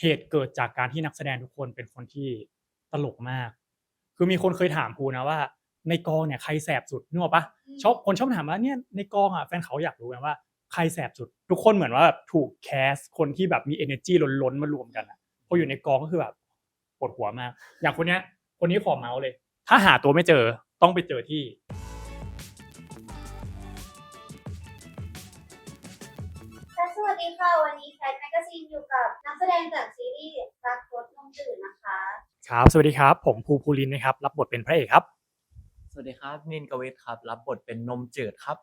เหตุเกิดจากการที่นักแสดงทุกคนเป็นคนที่ตลกมาก คือมีคนเคยถามภูนะว่า ในกองเนี่ยใครแสบสุดนึกออกปะชอบคนชอบถามว่าเนี่ยในกองอะแฟนเขาอยากรู้กันว่าใครแสบสุด ทุกคนเหมือนว่าแบบถูกแคสคนที่แบบมี energy ล้นๆมารวมกันอะพออยู่ในกองก็คือแบบปวดหัวมาก อย่างคนเนี้ย คนนี้ขอเมาส์เลย ถ้าหาตัวไม่เจอต้องไปเจอที่ นอยู่กับนักแสดงจากซีรีส์รักรถนมจืดนะคะ ครับ สวัสดีครับ ผมภูภูรินทร์นะครับ รับบทเป็นพระเอกครับ สวัสดีครับนินกเวทครับ รับบทเป็นนมจืดครับ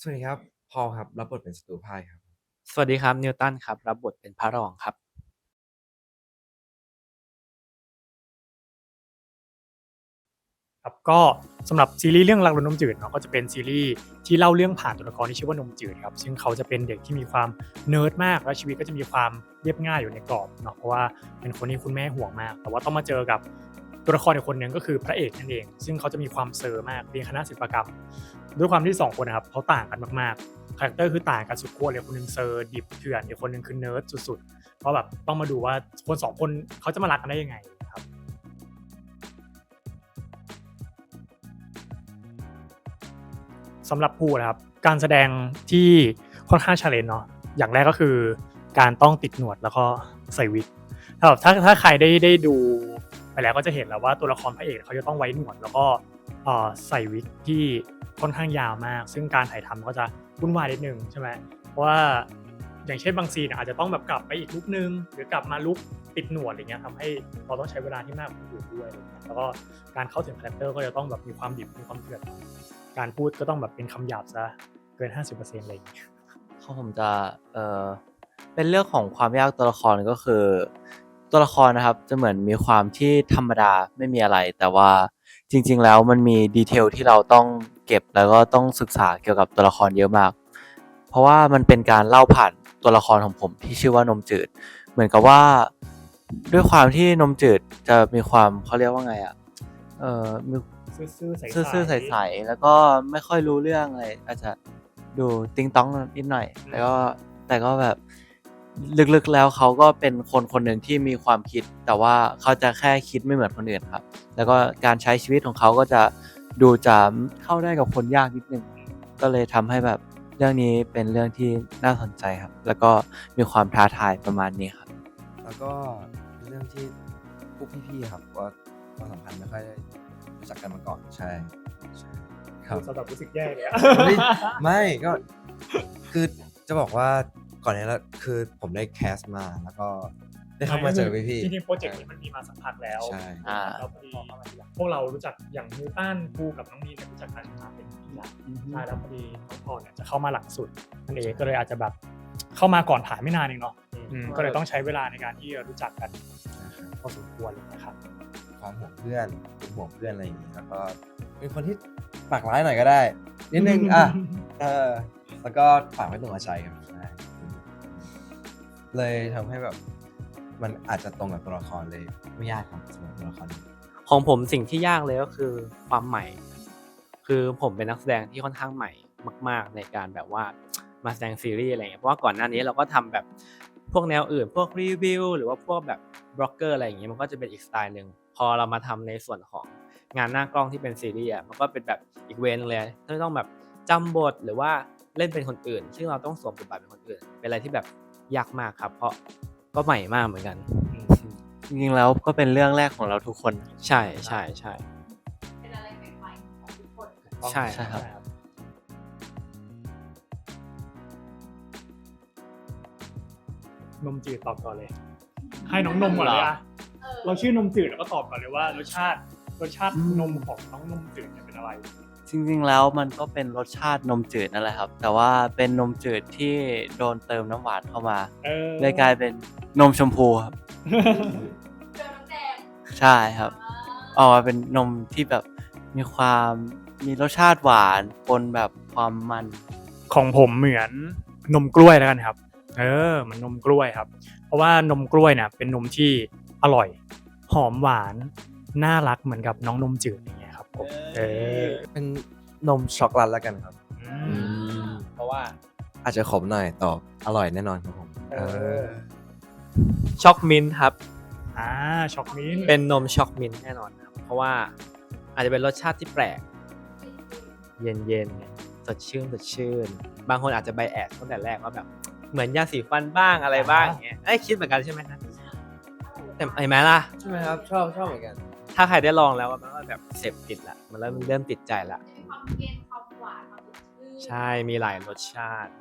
สวัสดีครับพอลครับรับบทเป็นศัตรูพ่ายครับ สวัสดีครับนิวตันครับ รับบทเป็นพระรองครับ ครับก็สำหรับซีรีส์เรื่องรักรถนมจืดเนาะก็จะเป็นซีรีส์ที่เล่าเรื่องผ่านตัวละครที่ชื่อว่านมจืดครับซึ่งเขาจะเป็นเด็กที่มีความเนิร์ดมากแล้วชีวิตก็จะมีความเรียบง่ายอยู่ในกรอบเนาะเพราะว่าเป็นคนที่คุณแม่ห่วงมาก แต่ว่าต้องมาเจอกับตัวละครอีกคนหนึ่งก็คือพระเอกนั่นเอง ซึ่งเขาจะมีความเซอร์มากเรียนคณะศิลปกรรม ด้วยความที่สองคนนะครับเขาต่างกันมากๆคาแรคเตอร์คือต่างกันสุดขั้วเลยคนหนึงเซอร์ดิบเถื่อนอีกคนหนึงคือเนิร์ดสุดๆเพราะแบบต้องมาดูว่าคนสองคนเขาจะมารักกันได้ยังไงครับ สำหรับภูนะครับการแสดงที่ค่อนข้างชาเลนเนาะอย่างแรกก็คือ การต้องติดหนวดแล้วก็ใส่วิกถ้าแบบถ้าถ้าใครได้ได้ดูไปแล้วก็จะเห็นแล้วว่าตัวละครพระเอกเขาจะต้องไว้หนวดแล้วก็ใส่วิกที่ค่อนข้างยาวมาก ซึ่งการถ่ายทำก็จะวุ่นวายนิดนึงใช่ไหมเพราะว่าอย่างเช่นบางซีนอาจจะต้องแบบกลับไปอีกลุกนึง หรือกลับมาลุกติดหนวดอะไรเงี้ยทำให้เราต้องใช้เวลาที่มากกว่าคนอื่ด้วยอะไรเงี้ยแล้วก็การเข้าถึงคาแรคเตอร์ก็จะต้องแบบมีความดิบมีความเถื่อนการพูดก็ต้องแบบเป็นคำหยาบซะเกิน 50%อะไรอย่างเงี้ยเขาผมจะเออเป็นเรื่องของความยากตัวละครก็คือ ตัวละครนะครับจะเหมือนมีความที่ธรรมดาไม่มีอะไร แต่ว่าจริง ๆ แล้วมันมีดีเทลที่เราต้องเก็บแล้วก็ต้องศึกษาเกี่ยวกับตัวละครเยอะมาก เพราะว่ามันเป็นการเล่าผ่านตัวละครของผมที่ชื่อว่านมจืด เหมือนกับว่า ด้วยความที่นมจืดจะมีความเขาเรียกว่าไงอะเออ ซื่อๆใสๆซื่อๆใสๆแล้วก็ไม่ค่อยรู้เรื่องอะไรอาจจะดูติงต้องนิดหน่อยแต่ก็แต่ก็แบบลึกๆแล้วเขาก็เป็นคนคนหนึ่งที่มีความคิด แต่ว่าเขาจะแค่คิดไม่เหมือนคนอื่นครับ แล้วก็การใช้ชีวิตของเขาก็จะดูจะเข้าได้กับคนยากนิดนึงก็เลยทำให้แบบเรื่องนี้เป็นเรื่องที่น่าสนใจครับ แล้วก็มีความท้าทายประมาณนี้ครับ แล้วก็เป็นเรื่องที่พวกพี่ๆครับว่าความสัมพันธ์ไม่ค่อยได้ รู้จักกันมาก่อนใช่ใช่ครับสำหรับรู้สึกแย่เลยอะเฮ้ยไม่ก็คือจะบอกว่าก่อนนี้แล้วคือผมได้แคสมาแล้วก็ได้เข้ามาเจอพี่ๆจริงๆโปรเจกต์นี้มันมีมาสักพักแล้วใช่อ่าแล้วพอดีพวกเรารู้จักอย่างนิวตันภูกับน้องนีเนี่ยรู้จักกันมาเป็นปีละใช่แล้วพอดีน้องพอเนี่ยจะเข้ามาหลังสุดนั่นเองก็เลยอาจจะแบบเข้ามาก่อนถ่ายไม่นานเองเนาะอืมก็เลยต้องใช้เวลาในการที่จะรู้จักกันพอสมควรเลยนะครับ ความห่วงเพื่อนเป็นห่วงเพื่อนอะไรอย่างนี้แล้วก็เป็นคนที่ปากร้ายหน่อยก็ได้นิดนึงอะเออแล้วก็ฝากไว้ตรงหัวใจครับใช่เลยทำให้แบบ มันอาจจะตรงกับตัวละครเลยไม่ยากครับสำหรับตัวละครนี้ของผมสิ่งที่ยากเลยก็คือความใหม่ คือผมเป็นนักแสดงที่ค่อนข้างใหม่มาก ๆ ในการแบบว่ามาแสดงซีรีส์อะไรเงี้ยเพราะว่าก่อนหน้านี้เราก็ทำแบบ พวกแนวอื่น พวกรีวิวหรือว่าพวกแบบบล็อกเกอร์อะไรอย่างเงี้ยมันก็จะเป็นอีกสไตล์หนึ่งพอเรามาทำในส่วนของงานหน้ากล้องที่เป็นซีรีส์อะมันก็เป็นแบบอีกเวนเลยที่ต้องแบบจำบทหรือว่าเล่นเป็นคนอื่น ซึ่งเราต้องสวมบทบาทเป็นคนอื่น เป็นอะไรที่แบบยากมากครับ เพราะก็ใหม่มากเหมือนกัน จริงๆแล้วก็เป็นเรื่องแรกของเราทุกคน ใช่ใช่ใช่เป็นอะไรใหม่ๆของทุกคน ใช่ใช่ครับ นมจืดตอบก่อนเลย ให้น้องนมก่อนเลยอะเออเราชื่อนมจืดแล้วก็ตอบก่อนเลยว่ารสชาติรสชาตินมของน้องนมจืดเนี่ยเป็นอะไร จริงๆแล้วมันก็เป็นรสชาตินมจืดนั่นแหละครับ แต่ว่าเป็นนมจืดที่โดนเติมน้ำหวานเข้ามาเออเลยกลายเป็นนมชมพูครับ เจอน้ำแดงใช่ครับอ่าออกมาเป็นนมที่แบบมีความมีรสชาติหวานปนแบบความมัน ของผมเหมือนนมกล้วยแล้วกันครับ เออเหมันนมกล้วยครับ เพราะว่านมกล้วยเนี่ยเป็นนมที่อร่อย หอมหวาน น่ารักเหมือนกับน้องนมจืดอย่างเงี้ยครับผมเออเป็นนมช็อกโกแลตแล้วกันครับ อืมเพราะว่าอาจจะขมหน่อยแตออร่อยแน่นอนครับผมเออช็อกมินท์ครับ อ่าช็อกมิ้นท์เป็นนมช็อกมินท์แน่นอนครับ เพราะว่าอาจจะเป็นรสชาติที่แปลก เย็นเย็นๆสดชื่นสดชื่น บางคนอาจจะไบแอดตั้งแต่แรกว่าแบบ เหมือนยาสีฟันบ้างอะไรบ้างอย่างเงี้ยเอ้ยคิดเหมือนกันใช่ไหมฮะแต่เห็นไหมล่ะ ใช่ไหมครับ ชอบชอบเหมือนกัน ถ้าใครได้ลองแล้วมันก็แบบเสพติดละมันเริ่มเริ่มติดใจละมีความเย็นความหวานความสดชื่นใช่มีหลายรสชาติ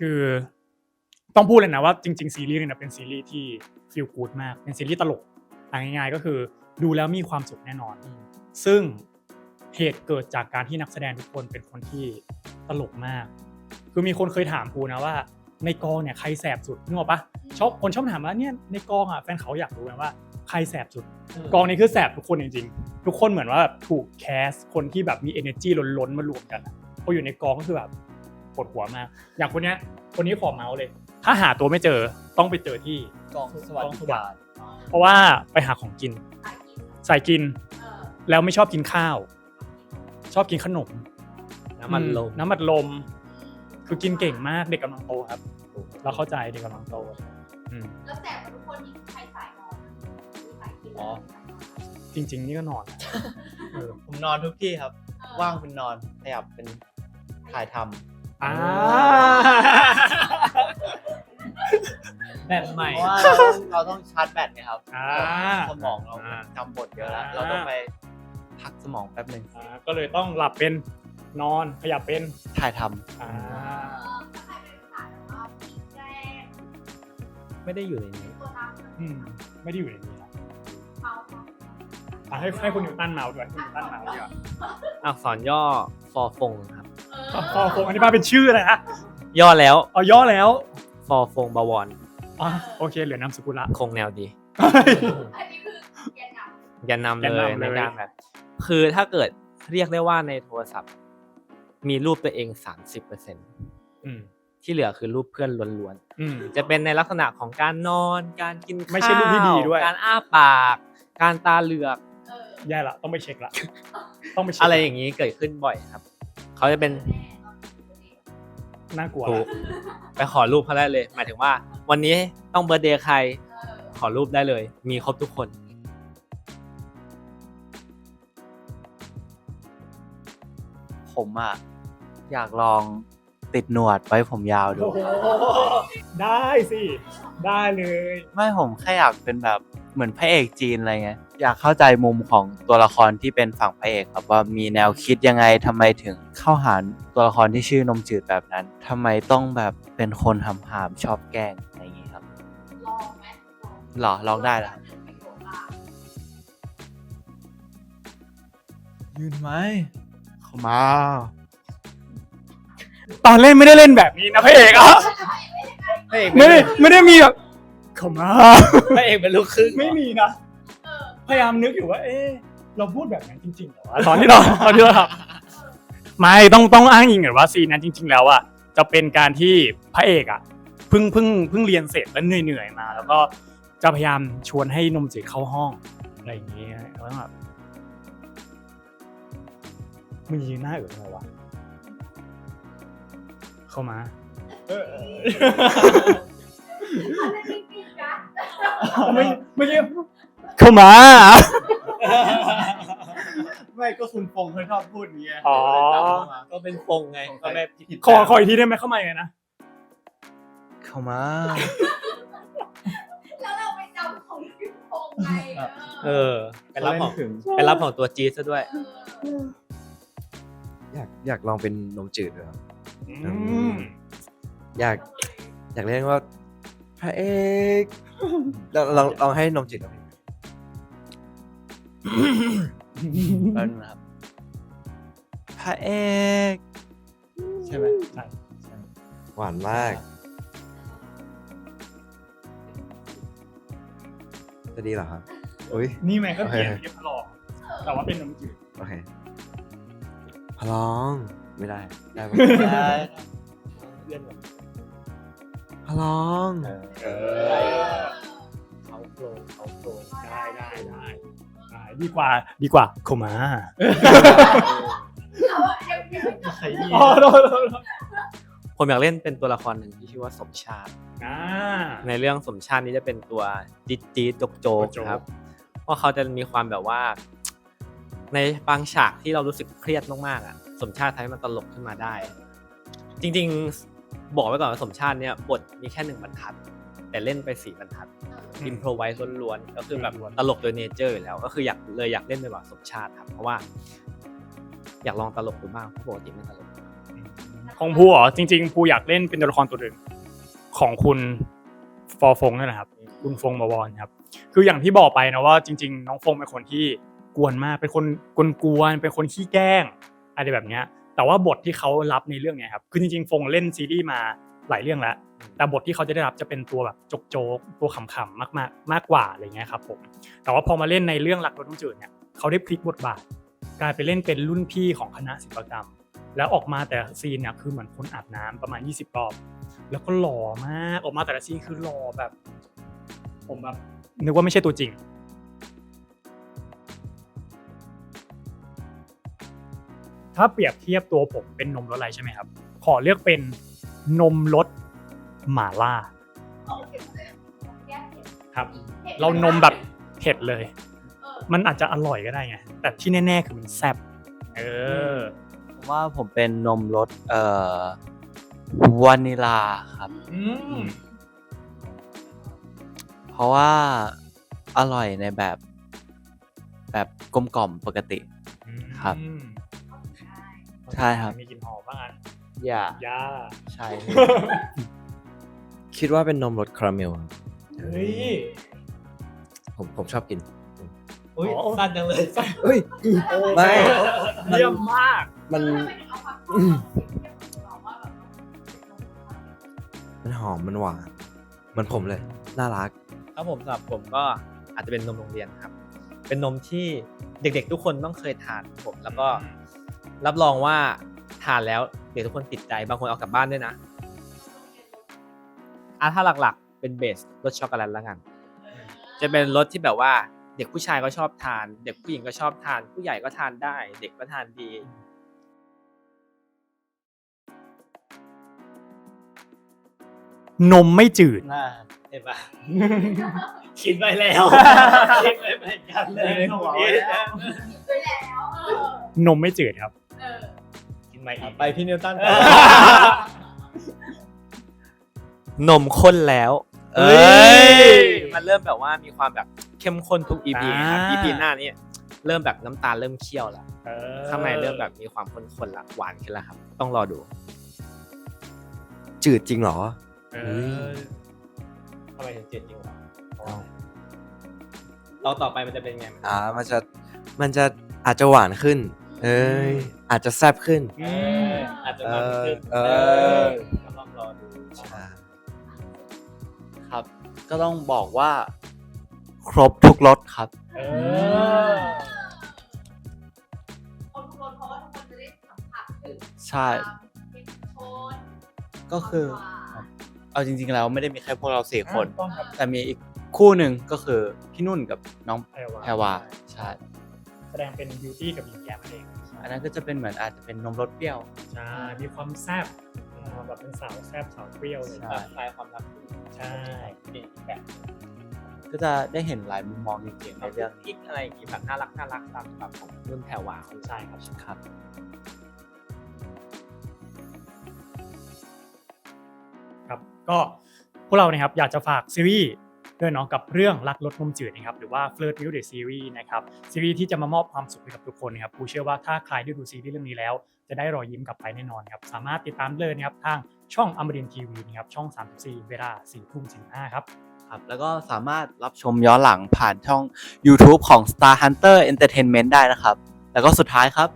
คือต้องพูดเลยนะว่าจริง ๆ ซีรีส์เนี่ยนะเป็นซีรีส์ที่ฟีลกูดมาก เป็นซีรีส์ตลกอะง่ายๆก็คือดูแล้วมีความสุขแน่นอน ซึ่ง เหตุเกิดจากการที่นักแสดงทุกคนเป็นคนที่ตลกมาก คือมีคนเคยถามภูนะว่า ในกองเนี่ยใครแสบสุดนึกออกปะชอบคนชอบถามว่าเนี่ยในกองอะแฟนเขาอยากรู้นะว่าใครแสบสุด กองนี้คือแสบทุกคนจริงๆ ทุกคนเหมือนว่าแบบถูกแคสคนที่แบบมี energy ล้นๆมารวมกันอะพออยู่ในกองก็คือแบบปวดหัวมาก อย่างคนเนี้ยคนนี้ขอเมาส์เลย ถ้าหาตัวไม่เจอต้องไปเจอที่กองสวัสดิการเพราะว่าไปหาของกินสายกินใส่กินเออแล้วไม่ชอบกินข้าว ชอบกินขนมน้ำมันลมน้ำมันลม คือกินเก่งมากเด็กกำลังโตครับ เราเข้าใจเด็กกำลังโตอืมแล้วแต่ทุกคนนี่ใครสายนอนมีสายกินอ๋อจริง ๆ นี่ก็นอนนะเออผมนอนทุกที่ครับเออว่างเป็นนอนขยับเป็นถ่ายทำอ่าแบบใหม่เพราะว่าเราต้องเราต้องชาร์จแบตไงครับอ่าสมองเราอ่าจำบทเยอะแล้วอ่าเราต้องไป พักสมองแป๊บหนึ่งอ่าก็เลยต้องหลับเป็นนอนขยับเป็นถ่ายทอ่าเออถ้าใครเป็นสายแบบว่ามีแกล้งไม่ได้อยู่ในนี้ตัวดำอืมไม่ได้อยู่ในนี้นะเขาเขาอะให้ให้คุณนิวตันเมาส์ด้วยคุณนิวตันเมาส์ดีกว่าอักษรย่อฟอฟงครับเออพอคงอธิบายเป็นชื่อเลยฮะย่อแล้วเอาย่อแล้วฟอฟงบวรอะโอเคเหลือนามสกุลละ คงแนวดี อันนี้คือแกนนำ อย่านำอย่าเลยนำเลย ในการแบบ คือถ้าเกิดเรียกได้ว่าในโทรศัพท์ มีรูปตัวเอง30%อืมที่เหลือคือรูปเพื่อนล้วนอืมๆจะเป็นในลักษณะของการนอน การกินข้าวไม่ใช่รูปที่ดีด้วย การอ้าปาก การตาเหลือกเออแย่ละต้องไปเช็คละต้องไปเช็คอะไรอย่างนี้เกิดขึ้นบ่อยครับ เขาจะเป็นแน่นอนน่ากลัวถูละกไปขอรูปเขาได้เลย หมายถึงว่า วันนี้ต้องเบอร์เดย์ใครเออขอรูปได้เลย มีครบทุกคน ผมอะอยากลองติดหนวดไว้ผมยาวดู โอ้โหได้สิ ได้เลย ไม่ผมแค่อยากเป็นแบบเหมือนพระเอกจีนอะไรเงี้ยอยากเข้าใจมุมของตัวละครที่เป็นฝั่งพระเอกครับว่ามีแนวคิดยังไงทำไมถึงเข้าหาตัวละครที่ชื่อนมจืดแบบนั้นทำไมต้องแบบเป็นคนหำหามชอบแกล้งอะไรอย่างงี้ครับลองไหมลองหรอลองได้เหรอหนึ่งประโยคละยืนไหม เข้ามา ตอนเล่นไม่ได้เล่นแบบนี้นะพระเอกอะพระเอกไม่ได้ไม่ได้มีแบบเข้ามา พระเอกเป็นลูกครึ่งไม่มีนะเออพยายามนึกอยู่ว่า เอ๊ะเราพูดแบบนั้นจริงๆเหรอวะตอนที่เรา ตอนที่เราทำไม่ต้องต้องอ้างอิงก่อนว่าซีนนั้นจริง ๆ แล้วอะจะเป็นการที่พระเอกอะเพิ่งเพิ่งเพิ่งเรียนเสร็จแล้วเหนื่อยๆมา แล้วก็จะพยายามชวนให้นมจืดเข้าห้องอะไรอย่างเงี้ยแล้วแบบ มึงยืนหน้าเอ๋อทำไมวะ เข้ามาเอออะไรจริงๆนะไม่ไม่ใช่เข้ามา ไม่ก็คุณปงเขาชอบพูดอย่างเงี้ยอ๋อ ก็เป็นฟงไงก็ไม่ผิดขอขออีกทีได้ไหมเข้ามาไงนะ เข้ามา แล้วเราไปจำของพี่พงษ์ไงเออเป็นรับของถึงเป็นรับของตัวจี๊ดซะด้วย เออ อยากอยากลองเป็นนมจืดด้วยครับอืมอยาก อยากเรียกว่าพระเอกลองลองลองให้นมจืดลองแล้วนะครับพระเอกใช่ไหมใช่หวานมากจะดีเหรอครับอุ้ยนี่แม่งก็เขียนโอเคเรียบพลองแต่ว่าเป็นนมจืดโอเค พลอง ไม่ได้ ได้ปะได้เพื่อนแบบพลอง เออเขาโครงเขาโครงได้ได้ได้ได้ดีกว่าดีกว่าเข้ามาเอาว่า MVP อ๋อโดนโดนโดนผมอยากเล่นเป็นตัวละครหนึ่งที่ชื่อว่าสมชาติ อ่า ในเรื่องสมชาตินี้จะเป็นตัวจี๊ดจี๊ดโจกโจกโจกๆครับ เพราะเขาจะมีความแบบว่า ในบางฉากที่เรารู้สึกเครียดมากๆอะสมชาติทำให้มันตลกขึ้นมาได้ จริงๆบอกไว้ก่อนว่าสมชาติเนี่ยบทมีแค่หนึ่งบรรทัด แต่เล่นไปสี่บรรทัดอินโพรไวส์ล้วนๆก็คือแบบล้วนๆตลกโดยเนเจอร์อยู่แล้ว ก็คืออยากเลยอยากเล่นเป็นแบบสมชาติครับ เพราะว่า อยากลองตลกดูบ้างเพราะปกติไม่ตลกของภูเหรอจริง ๆภูอยากเล่นเป็นตัวละครตัวหนึ่งของคุณฟอร์ฟงนั่นแหละครับ คุณฟงบวรครับ คืออย่างที่บอกไปนะว่าจริง ๆ น้องฟงเป็นคนที่ก วนมาก เป็นคนกวนๆเป็นคนขี้แกล้งอะไรแบบเนี้ย แต่ว่าบทที่เขารับในเรื่องเนี้ยครับ คือจริงๆฟงเล่นซีรีส์มาหลายเรื่องแล้ว แต่บทที่เขาจะได้รับจะเป็นตัวแบบโจกๆตัวขำๆมากๆ มากกว่าอะไรเงี้ยครับผม แต่ว่าพอมาเล่นในเรื่องรักรถต้องจืดเนี่ย เขาได้พลิกบทบาท กลายไปเล่นเป็นรุ่นพี่ของคณะศิลปกรรม แล้วออกมาแต่ละซีนเนี่ยคือเหมือนคนอาบน้ำประมาณ 20รอบ แล้วก็หล่อมาก ออกมาแต่ละซีนคือหล่อแบบ ผมแบบนึกว่าไม่ใช่ตัวจริง ถ้าเปรียบเทียบตัวผมเป็นนมรสอะไรใช่ไหมครับ ขอเลือกเป็นนมรสหม่าล่า ครับ เรานมแบบเผ็ดเลย มันอาจจะอร่อยก็ได้ไง แต่ที่แน่ๆคือมันแซ่บเออผมว่าผมเป็นนมรสเอ่อวานิลาครับ อืมเพราะว่าอร่อยในแบบ แบบกลมกล่อมปกติ ครับ อืม ใช่ครับ มีกลิ่นหอมบ้างอันอย่าย่าใช่ คิดว่าเป็นนมรสคาราเมลครับเฮ้ยผมผมชอบกิน อุ้ยอ๋อสั้นจังเลยเฮ้ยไม่ เยี่ยมมาก มันมันหอมมันหวานเหมันผมเลย น่ารักครับผมสำหรับผมก็อาจจะเป็นนมโรงเรียนครับ เป็นนมที่เด็กๆ ทุกคนต้องเคยทานครับผมแล้วก็ รับรองว่าทานแล้วเด็กทุกคนติดใจบางคนเอากลับบ้านด้วยนะอะถ้าหลักๆ เป็นเบสรสช็อกโกแลตแล้วกัน จะเป็นรสที่แบบว่าเด็กผู้ชายก็ชอบทาน เด็กผู้หญิงก็ชอบทาน ผู้ใหญ่ก็ทานได้ เด็กก็ทานดี นมไม่จืด น่าเห็นปะ คิดไปแล้วคิดไปเหมือนกันเลยในหัวไว้แล้วไปแล้วเออนมไม่จืดครับ เออกินมาอีกไปพี่นิวตันต่อนมข้นแล้ว เอ้ย มันเริ่มแบบว่ามีความแบบเข้มข้นทุก EP ครับอ่า EP หน้านี้เริ่มแบบน้ำตาลเริ่มเคี่ยวแล้วเออข้างในเริ่มแบบมีความข้นๆละหวานขึ้นแล้วครับ ต้องรอดู จืดจริงเหรอเออทำไมถึงเจ็ดจริงวะเราต่อไปมันจะเป็นไงอ่า มันจะมันจะอาจจะหวานขึ้น เอ้ย อาจจะแซ่บขึ้นเอออาจจะมาขึ้นเออเอเออก็ต้องรอดูครับ ก็ต้องบอกว่า ครบทุกรสครับ เออคนทุกคนเพราะว่าทุกคนจะได้สัมผัสถึงใช่ ความเข้มข้นก็คือวามหวานเอาจริงๆแล้วไม่ได้มีแค่พวกเราสี่คน ต้องครับแต่มีอีกคู่หนึ่งก็คือพี่นุ่นกับน้องแพรวา แพรวาใช่ แสดงเป็นบิวตี้กับหญิงแย้มนั่นเองอันนั้นก็จะเป็นเหมือนอาจจะเป็นนมรสเปรี้ยว ใช่มีความแซ่บนะครับแบบเป็นสาวแซ่บสาวเปรี้ยวเลยใช่ คลายความรักใช่นี่แบบก็จะได้เห็นหลายมุมมองจริงๆในในเรื่เรื่อองงนี้กิ๊กอะไรอย่างงี้แบบน่ารักน่ารักตามแบบของรุ่นแถวหวาของใช่ครับ ครับ ครับก็พวกเรานะครับอยากจะฝากซีรีส์ ด้วยเนาะกับเรื่องรักรถนมจืดนะครับหรือว่า Flirt Milk the Series นะครับซีรีส์ที่จะมามอบความสุขให้กับทุกคนนะครับกูเชื่อว่าถ้าใครได้ดูซีรีส์เรื่องนี้แล้ว จะได้รอยยิ้มกลับไปแน่นอนครับสามารถติดตามเลยนะครับทางช่องอมรินทีวีนะครับช่อง 34 เวลา4ทุ่ม45ครับครับแล้วก็สามารถรับชมย้อนหลังผ่านช่อง YouTube ของ Star Hunter Entertainment ได้นะครับ แล้วก็สุดท้ายครับ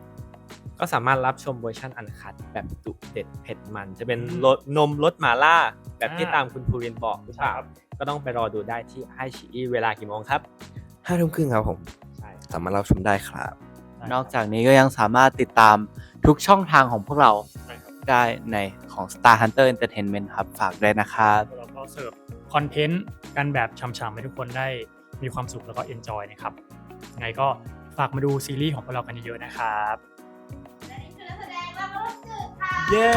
ก็สามารถรับชมเวอร์ชันอันคัดแบบดุเด็ดเผ็ดมัน จะเป็นอืมรสนมรสหมาล่า แบบที่อ่าตามคุณภูรินบอกหรือเปล่า ก็ต้องไปรอดูได้ที่ไอชีเวลากี่โมงครับห้าทุ่มครึ่งครับผมใช่สามารถรับชมได้ครับ นอกจากนี้ก็ยังสามารถติดตามทุกช่องทางของพวกเราใช่ครับได้ในของ Star Hunter Entertainment ครับ ฝากด้วยนะครับเราก็เสิร์ฟคอนเทนต์กันแบบฉ่ำๆให้ทุกคนได้มีความสุขแล้วก็เอนจอยนะครับยังไงก็ฝากมาดูซีรีส์ของพวกเรากันเยอะๆนะครับและนี่คือนักแสดงและเย้